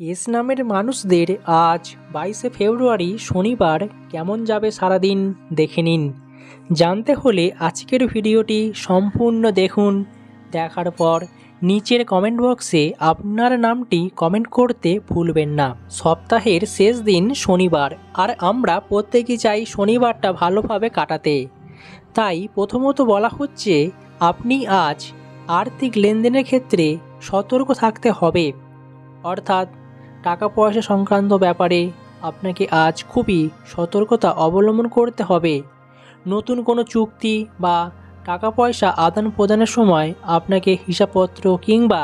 S নামের মানুষদের আজ বাইশে ফেব্রুয়ারি শনিবার কেমন যাবে সারাদিন দেখে নিন। জানতে হলে আজকের ভিডিওটি সম্পূর্ণ দেখুন। দেখার পর নিচের কমেন্ট বক্সে আপনার নামটি কমেন্ট করতে ভুলবেন না। সপ্তাহের শেষ দিন শনিবার, আর আমরা প্রত্যেকেই চাই শনিবারটা ভালোভাবে কাটাতে। তাই প্রথমত বলা হচ্ছে, আপনি আজ আর্থিক লেনদেনের ক্ষেত্রে সতর্ক থাকতে হবে। অর্থাৎ টাকা পয়সা সংক্রান্ত ব্যাপারে আপনাকে আজ খুবই সতর্কতা অবলম্বন করতে হবে। নতুন কোনো চুক্তি বা টাকা পয়সা আদান প্রদানের সময় আপনাকে হিসাবপত্র কিংবা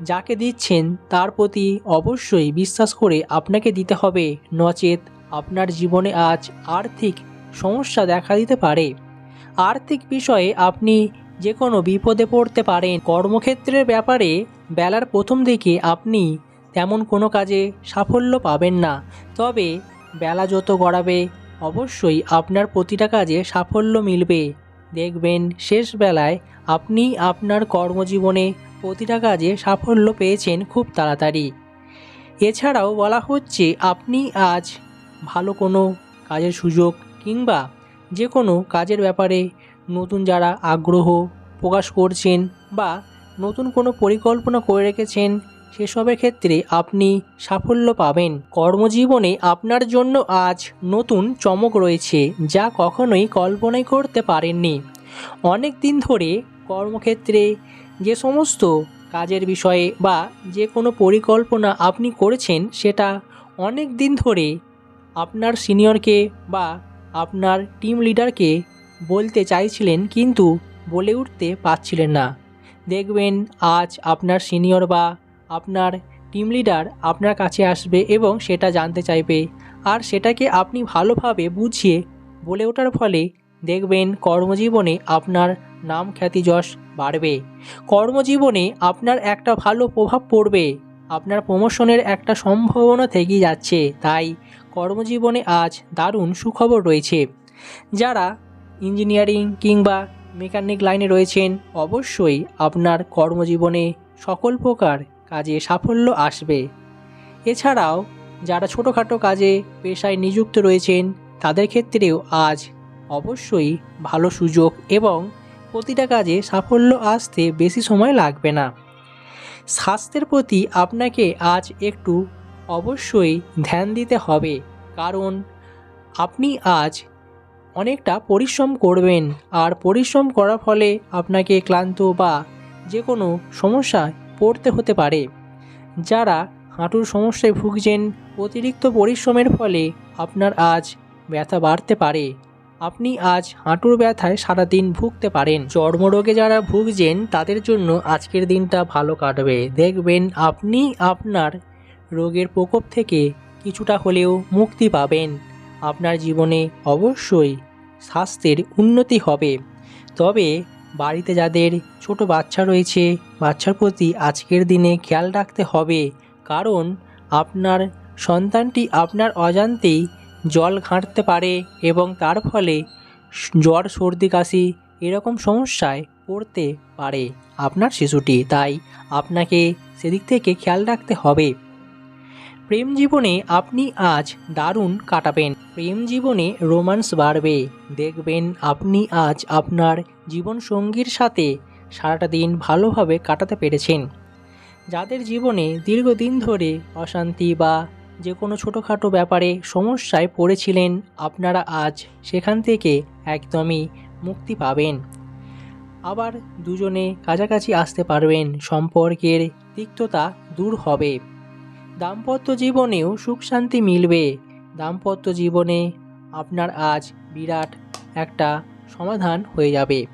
যাকে দিচ্ছেন তার প্রতি অবশ্যই বিশ্বাস করে আপনাকে দিতে হবে। নচেত আপনার জীবনে আজ আর্থিক সমস্যা দেখা দিতে পারে। আর্থিক বিষয়ে আপনি যে কোনো বিপদে পড়তে পারেন। কর্মক্ষেত্রের ব্যাপারে বেলার প্রথম দিকে আপনি তেমন কোনো কাজে সাফল্য পাবেন না। তবে বেলা যত গড়াবে, অবশ্যই আপনার প্রতিটা কাজে সাফল্য মিলবে। দেখবেন শেষ বেলায় আপনি আপনার কর্মজীবনে প্রতিটা কাজে সাফল্য পেয়েছেন খুব তাড়াতাড়ি। এছাড়াও বলা হচ্ছে, আপনি আজ ভালো কোনো কাজের সুযোগ কিংবা যে কোনো কাজের ব্যাপারে নতুন যারা আগ্রহ প্রকাশ করছেন বা নতুন কোনো পরিকল্পনা করে রেখেছেন সেসবের ক্ষেত্রে আপনি সাফল্য পাবেন। কর্মজীবনে আপনার জন্য আজ নতুন চমক রয়েছে যা কখনোই কল্পনাই করতে পারেননি। অনেক দিন ধরে কর্মক্ষেত্রে যে সমস্ত কাজের বিষয়ে বা যে কোনো পরিকল্পনা আপনি করেছেন, সেটা অনেক দিন ধরে আপনার সিনিয়রকে বা আপনার টিম লিডারকে বলতে চাইছিলেন কিন্তু বলে উঠতে পারছিলেন না। দেখবেন আজ আপনার সিনিয়র বা আপনার টিম লিডার আপনার কাছে আসবে এবং সেটা জানতে চাইবে। আর সেটাকে আপনি ভালোভাবে বুঝিয়ে বলে ওঠার ফলে দেখবেন কর্মজীবনে আপনার নাম খ্যাতি যশ বাড়বে। কর্মজীবনে আপনার একটা ভালো প্রভাব পড়বে। আপনার প্রমোশনের একটা সম্ভাবনা থেকেই যাচ্ছে। তাই কর্মজীবনে আজ দারুণ সুখবর রয়েছে। যারা ইঞ্জিনিয়ারিং কিংবা মেকানিক লাইনে রয়েছেন, অবশ্যই আপনার কর্মজীবনে সকল প্রকার কাজে সাফল্য আসবে। এছাড়াও, যারা ছোটোখাটো কাজে পেশায় নিযুক্ত রয়েছেন, তাদের ক্ষেত্রেও আজ অবশ্যই ভালো সুযোগ এবং প্রতিটা কাজে সাফল্য আসতে বেশি সময় লাগবে না। স্বাস্থ্যের প্রতি আপনাকে আজ একটু অবশ্যই ধ্যান দিতে হবে, কারণ আপনি আজ অনেকটা পরিশ্রম করবেন, আর পরিশ্রম করার ফলে আপনাকে ক্লান্ত বা যে কোনো সমস্যায় পড়তে হতে পারে। যারা হাঁটুর সমস্যায় ভুগছেন, অতিরিক্ত পরিশ্রমের ফলে আপনার আজ ব্যথা বাড়তে পারে। আপনি আজ হাঁটুর ব্যথায় সারাদিন ভুগতে পারেন। চর্মরোগে যারা ভুগছেন, তাদের জন্য আজকের দিনটা ভালো কাটবে। দেখবেন আপনি আপনার রোগের প্রকোপ থেকে কিছুটা হলেও মুক্তি পাবেন। আপনার জীবনে অবশ্যই স্বাস্থ্যের উন্নতি হবে। তবে বাড়িতে যাদের ছোট বাচ্চা রয়েছে, বাচ্চার প্রতি আজকের দিনে খেয়াল রাখতে হবে। কারণ আপনার সন্তানটি আপনার অজান্তেই জল ঘাঁটতে পারে এবং তার ফলে জ্বর, সর্দি, কাশি এরকম সমস্যায় পড়তে পারে আপনার শিশুটি। তাই আপনাকে সেদিক থেকে খেয়াল রাখতে হবে। প্রেম জীবনে আপনি আজ দারুণ কাটাবেন। প্রেম জীবনে রোমান্স বাড়বে। দেখবেন আপনি আজ আপনার জীবনসঙ্গীর সাথে সারাটা দিন ভালোভাবে কাটাতে পেরেছেন। যাদের জীবনে দীর্ঘদিন ধরে অশান্তি বা যে কোনো ছোটোখাটো ব্যাপারে সমস্যায় পড়েছিলেন, আপনারা আজ সেখান থেকে একদমই মুক্তি পাবেন। আবার দুজনে কাছাকাছি আসতে পারবেন। সম্পর্কের তিক্ততা দূর হবে। দাম্পত্য জীবনেও সুখ শান্তি মিলবে। দাম্পত্য জীবনে আপনার আজ বিরাট একটা সমাধান হয়ে যাবে।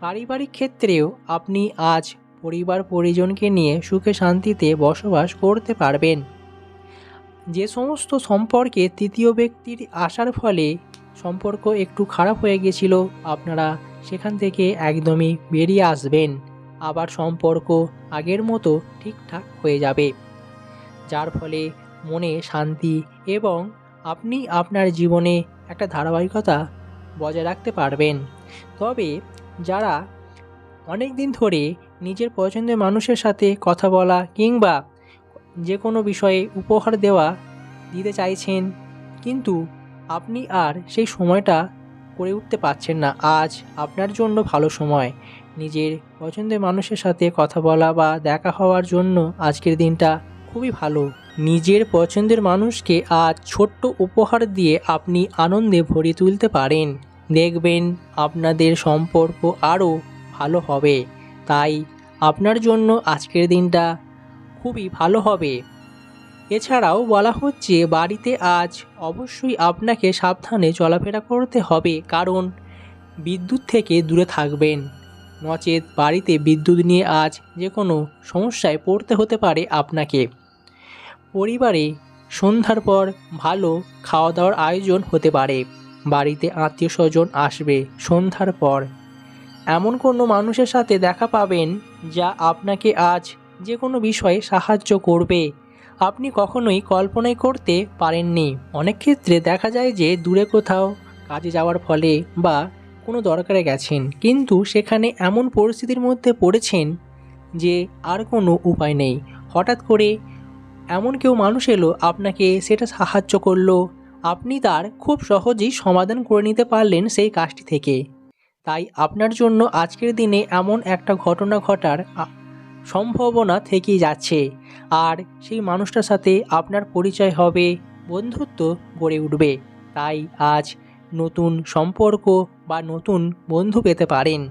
পারিবারিক ক্ষেত্রেও আপনি আজ পরিবার পরিজনকে নিয়ে সুখে শান্তিতে বসবাস করতে পারবেন। যে সমস্ত সম্পর্কে তৃতীয় ব্যক্তির আসার ফলে সম্পর্ক একটু খারাপ হয়ে গেছিল, আপনারা সেখান থেকে একদমই বেরিয়ে আসবেন। আবার সম্পর্ক আগের মতো ঠিকঠাক হয়ে যাবে। যার ফলে মনে শান্তি এবং আপনি আপনার জীবনে একটা ধারাবাহিকতা বজায় রাখতে পারবেন। তবে যারা অনেক দিন ধরে নিজের পছন্দের মানুষের সাথে কথা বলা কিংবা যে কোনো বিষয়ে উপহার দেওয়া দিতে চাইছেন, কিন্তু আপনি আর সেই সময়টা করে উঠতে পারছেন না। আজ আপনার জন্য ভালো সময়। নিজের পছন্দের মানুষের সাথে কথা বলা বা দেখা হওয়ার জন্য আজকের দিনটা খুবই ভালো। নিজের পছন্দের মানুষকে আজ ছোট্ট উপহার দিয়ে আপনি আনন্দে ভরে তুলতে পারেন। দেখবেন আপনাদের সম্পর্ক আরও ভালো হবে। তাই আপনার জন্য আজকের দিনটা খুবই ভালো হবে। এছাড়াও বলা হচ্ছে, বাড়িতে আজ অবশ্যই আপনাকে সাবধানে চলাফেরা করতে হবে, কারণ বিদ্যুৎ থেকে দূরে থাকবেন। নচেত বাড়িতে বিদ্যুৎ নিয়ে আজ যে কোনো সমস্যায় পড়তে হতে পারে আপনাকে। পরিবারে সন্ধ্যার পর ভালো খাওয়া দাওয়ার আয়োজন হতে পারে। বাড়িতে আত্মীয় স্বজন আসবে সন্ধ্যার পর। এমন কোনো মানুষের সাথে দেখা পাবেন যা আপনাকে আজ যে কোনো বিষয়ে সাহায্য করবে। আপনি কখনোই কল্পনাই করতে পারেননি। অনেক ক্ষেত্রে দেখা যায় যে দূরে কোথাও কাজে যাওয়ার ফলে বা কোনো দরকারে গেছেন, কিন্তু সেখানে এমন পরিস্থিতির মধ্যে পড়েছেন যে আর কোনো উপায় নেই। হঠাৎ করে এমন কেউ মানুষ এলো, আপনাকে সেটা সাহায্য করল। আপনি তার খুব সহজেই সমাধান করে নিতে পারলেন সেই কাজটি থেকে। তাই আপনার জন্য আজকের দিনে এমন একটা ঘটনা ঘটার সম্ভাবনা থেকেই যাচ্ছে। আর সেই মানুষটার সাথে আপনার পরিচয় হবে, বন্ধুত্ব গড়ে উঠবে। তাই আজ নতুন সম্পর্ক বা নতুন বন্ধু পেতে পারেন।